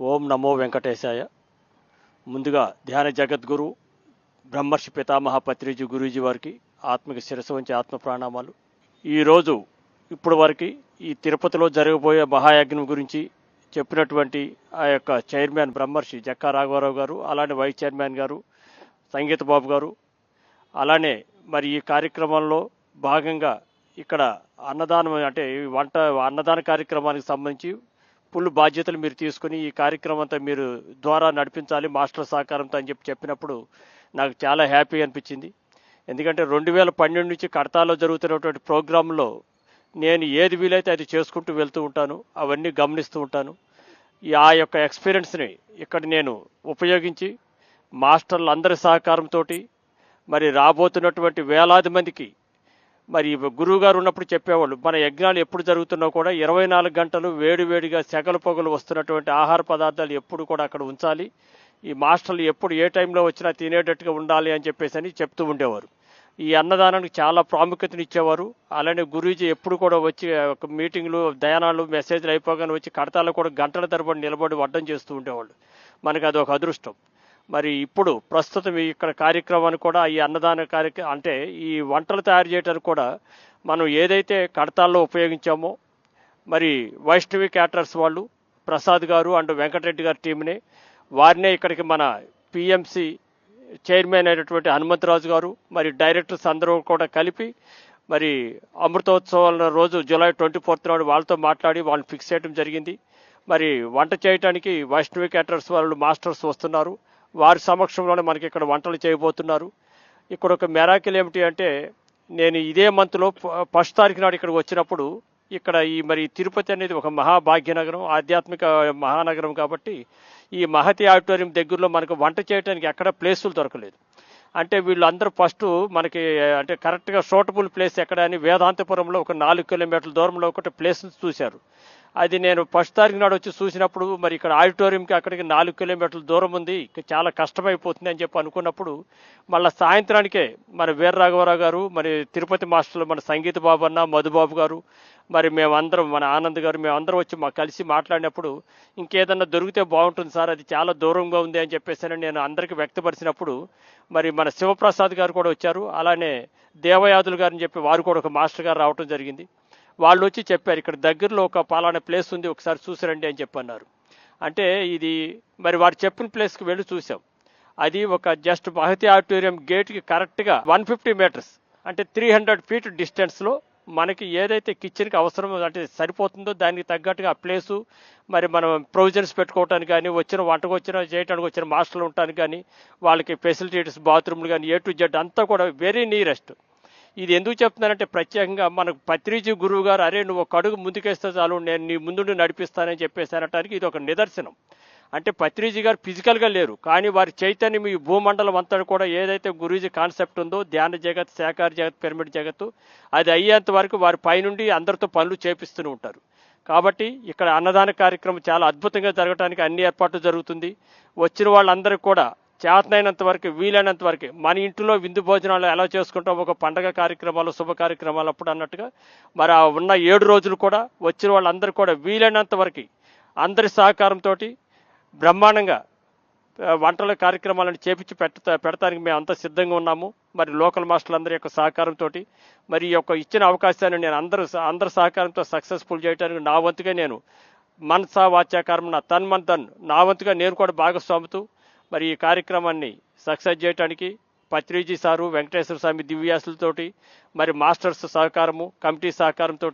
ఓం నమో వెంకటేశాయ. ముందుగా ధ్యాన జగద్గురు బ్రహ్మర్షి పితామహ పత్రిజీ గురూజీ వారికి ఆత్మిక శిరస్సు వంచి ఆత్మ ప్రాణామాలు. ఈరోజు ఇప్పుడు వరకు ఈ తిరుపతిలో జరగబోయే మహాయజ్ఞం గురించి చెప్పినటువంటి ఆ యొక్క చైర్మన్ బ్రహ్మర్షి జక్కా రాఘవరావు గారు అలానే వైస్ చైర్మన్ గారు సంగీత బాబు గారు అలానే మరి ఈ కార్యక్రమంలో భాగంగా ఇక్కడ అన్నదానం అంటే ఈ వంట అన్నదాన కార్యక్రమానికి సంబంధించి ఫుల్ బాధ్యతలు మీరు తీసుకుని ఈ కార్యక్రమం అంతా మీరు ద్వారా నడిపించాలి మాస్టర్ సహకారంతో అని చెప్పి చెప్పినప్పుడు నాకు చాలా హ్యాపీ అనిపించింది. ఎందుకంటే రెండు వేల పన్నెండు నుంచి కడతాలో జరుగుతున్నటువంటి ప్రోగ్రాంలో నేను ఏది వీలైతే అది చేసుకుంటూ వెళ్తూ ఉంటాను అవన్నీ గమనిస్తూ ఉంటాను. ఈ ఆ యొక్క ఎక్స్పీరియన్స్ని ఇక్కడ నేను ఉపయోగించి మాస్టర్లు అందరి సహకారంతో మరి రాబోతున్నటువంటి వేలాది మందికి మరి గురువు గారు ఉన్నప్పుడు చెప్పేవాళ్ళు మన యజ్ఞాలు ఎప్పుడు జరుగుతున్నా కూడా ఇరవై నాలుగు గంటలు వేడివేడిగా సెగలు పొగలు వస్తున్నటువంటి ఆహార పదార్థాలు ఎప్పుడు కూడా అక్కడ ఉంచాలి. ఈ మాస్టర్లు ఎప్పుడు ఏ టైంలో వచ్చినా తినేటట్టుగా ఉండాలి అని చెప్పేసి అని చెప్తూ ఉండేవారు. ఈ అన్నదానానికి చాలా ప్రాముఖ్యతను ఇచ్చేవారు. అలానే గురూజీ ఎప్పుడు కూడా వచ్చి ఒక మీటింగ్లు దయానాలు మెసేజ్లు అయిపోగానే వచ్చి కడతాలో కూడా గంటల తరబడి నిలబడి వడ్డం చేస్తూ ఉండేవాళ్ళు. మనకి అది ఒక అదృష్టం. మరి ఇప్పుడు ప్రస్తుతం ఈ ఇక్కడ కార్యక్రమాన్ని కూడా ఈ అన్నదాన కార్యక్రమం అంటే ఈ వంటలు తయారు చేయడానికి కూడా మనం ఏదైతే కడతాల్లో ఉపయోగించామో మరి వైష్ణవి క్యాటరర్స్ వాళ్ళు ప్రసాద్ గారు అండ్ వెంకటరెడ్డి గారి టీంని వారినే ఇక్కడికి మన పిఎంసి చైర్మన్ అయినటువంటి హనుమంతరాజు గారు మరి డైరెక్టర్స్ అందరూ కూడా కలిపి మరి అమృతోత్సవాల రోజు జూలై ట్వంటీ ఫోర్త్ నాడు వాళ్ళతో మాట్లాడి వాళ్ళని ఫిక్స్ చేయడం జరిగింది. మరి వంట చేయడానికి వైష్ణవి క్యాటరర్స్ వాళ్ళు మాస్టర్స్ వస్తున్నారు. వారి సమక్షంలోనే మనకి ఇక్కడ వంటలు చేయబోతున్నారు. ఇక్కడ ఒక మెరాకిల్ ఏమిటి అంటే నేను ఇదే మంత్లో ఫస్ట్ తారీఖు నాడు ఇక్కడికి వచ్చినప్పుడు ఇక్కడ ఈ మరి తిరుపతి అనేది ఒక మహాభాగ్యనగరం ఆధ్యాత్మిక మహానగరం కాబట్టి ఈ మహతి ఆడిటోరియం దగ్గరలో మనకు వంట చేయడానికి ఎక్కడ ప్లేసులు దొరకలేదు. అంటే వీళ్ళందరూ ఫస్ట్ మనకి అంటే కరెక్ట్గా సూటబుల్ ప్లేస్ ఎక్కడ అని వేదాంతపురంలో ఒక నాలుగు కిలోమీటర్ల దూరంలో ఒకటి ప్లేస్ చూశారు. అది నేను ఫస్ట్ తారీఖు నాడు వచ్చి చూసినప్పుడు మరి ఇక్కడ ఆడిటోరియంకి అక్కడికి నాలుగు కిలోమీటర్ల దూరం ఉంది. చాలా కష్టమైపోతుంది అని చెప్పి అనుకున్నప్పుడు మళ్ళీ సాయంత్రానికే మన వీర రాఘవరావు గారు మరి తిరుపతి మాస్టర్లు మన సంగీత బాబు అన్న మధుబాబు గారు మరి మేమందరం మన ఆనంద్ గారు మేమందరం వచ్చి మా కలిసి మాట్లాడినప్పుడు ఇంకేదన్నా దొరికితే బాగుంటుంది సార్ అది చాలా దూరంగా ఉంది అని చెప్పేసి నేను అందరికీ వ్యక్తపరిచినప్పుడు మరి మన శివప్రసాద్ గారు కూడా వచ్చారు. అలానే దేవయాదులు గారు అని చెప్పి వారు కూడా ఒక మాస్టర్ గారు రావడం జరిగింది. వాళ్ళు వచ్చి చెప్పారు ఇక్కడ దగ్గరలో ఒక పలానా ప్లేస్ ఉంది ఒకసారి చూసిరండి అని చెప్పన్నారు. అంటే ఇది మరి వారు చెప్పిన ప్లేస్కి వెళ్ళి చూసాం అది ఒక జస్ట్ మహతి ఆడిటోరియం గేట్కి కరెక్ట్గా వన్ ఫిఫ్టీ మీటర్స్ అంటే త్రీ హండ్రెడ్ ఫీట్ డిస్టెన్స్లో మనకి ఏదైతే కిచెన్కి అవసరం అంటే సరిపోతుందో దానికి తగ్గట్టుగా ఆ ప్లేసు మరి మనం ప్రొవిజన్స్ పెట్టుకోవటానికి కానీ వచ్చిన వంటకు వచ్చిన చేయడానికి వచ్చిన మాస్టర్లు ఉండటానికి కానీ వాళ్ళకి ఫెసిలిటీస్ బాత్రూమ్లు కానీ ఏ టు జెడ్ అంతా కూడా వెరీ నియరెస్ట్ ఇది ఎందుకు చెప్తున్నానంటే ప్రత్యేకంగా మనకు పత్రిజీ గురువు గారు అరే నువ్వు ఒక అడుగు ముందుకేస్తే చాలు నేను నీ ముందుండి నడిపిస్తానని చెప్పేసి అనటానికి ఇది ఒక నిదర్శనం. అంటే పత్రిజీ గారు ఫిజికల్గా లేరు కానీ వారి చైతన్యం ఈ భూమండలం అంతా కూడా ఏదైతే గురూజీ కాన్సెప్ట్ ఉందో ధ్యాన జగత్ శాకార జగత్ పిరమిడ్ జగత్తు అది అయ్యేంత వరకు వారి పైనుండి అందరితో పనులు చేపిస్తూనే ఉంటారు. కాబట్టి ఇక్కడ అన్నదాన కార్యక్రమం చాలా అద్భుతంగా జరగడానికి అన్ని ఏర్పాట్లు జరుగుతుంది. వచ్చిన వాళ్ళందరికీ కూడా చేతనైనంత వరకు వీలైనంత వరకు మన ఇంట్లో విందు భోజనాలు ఎలా చేసుకుంటాం ఒక పండగ కార్యక్రమాలు శుభ కార్యక్రమాలు అప్పుడు అన్నట్టుగా మరి ఆ ఉన్న ఏడు రోజులు కూడా వచ్చిన వాళ్ళందరూ కూడా వీలైనంత వరకు అందరి సహకారంతో బ్రహ్మాండంగా వంటల కార్యక్రమాలను చేపించి పెట్ట పెడతానికి మేము అంతా సిద్ధంగా ఉన్నాము. మరి లోకల్ మాస్టర్లందరి యొక్క సహకారంతో మరి ఈ యొక్క ఇచ్చిన అవకాశాన్ని నేను అందరూ అందరి సహకారంతో సక్సెస్ఫుల్ చేయడానికి నా వంతుగా నేను మనసా వాచ్యాకారం నా తన్ మన్ తన్ నా వంతుగా నేను కూడా భాగస్వాముతూ మరి ఈ కార్యక్రమాన్ని సక్సెస్ చేయడానికి పత్రిజీ సారు వెంకటేశ్వర స్వామి దివ్యాసులతోటి మరి మాస్టర్స్ సహకారము కమిటీ సహకారంతో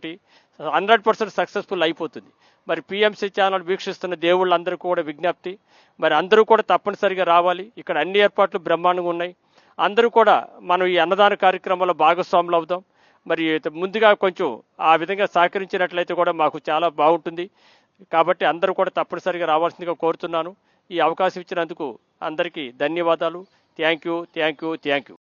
హండ్రెడ్ పర్సెంట్ సక్సెస్ఫుల్ అయిపోతుంది. మరి పిఎంసీ ఛానల్ వీక్షిస్తున్న దేవుళ్ళందరూ కూడా విజ్ఞప్తి మరి అందరూ కూడా తప్పనిసరిగా రావాలి. ఇక్కడ అన్ని ఏర్పాట్లు బ్రహ్మాండంగా ఉన్నాయి. అందరూ కూడా మనం ఈ అన్నదాన కార్యక్రమంలో భాగస్వాములు అవుదాం. మరి ముందుగా కొంచెం ఆ విధంగా సహకరించినట్లయితే కూడా మాకు చాలా బాగుంటుంది. కాబట్టి అందరూ కూడా తప్పనిసరిగా రావాల్సిందిగా కోరుతున్నాను. ఈ అవకాశం ఇచ్చినందుకు అందరికీ ధన్యవాదాలు. Thank you thank you thank you.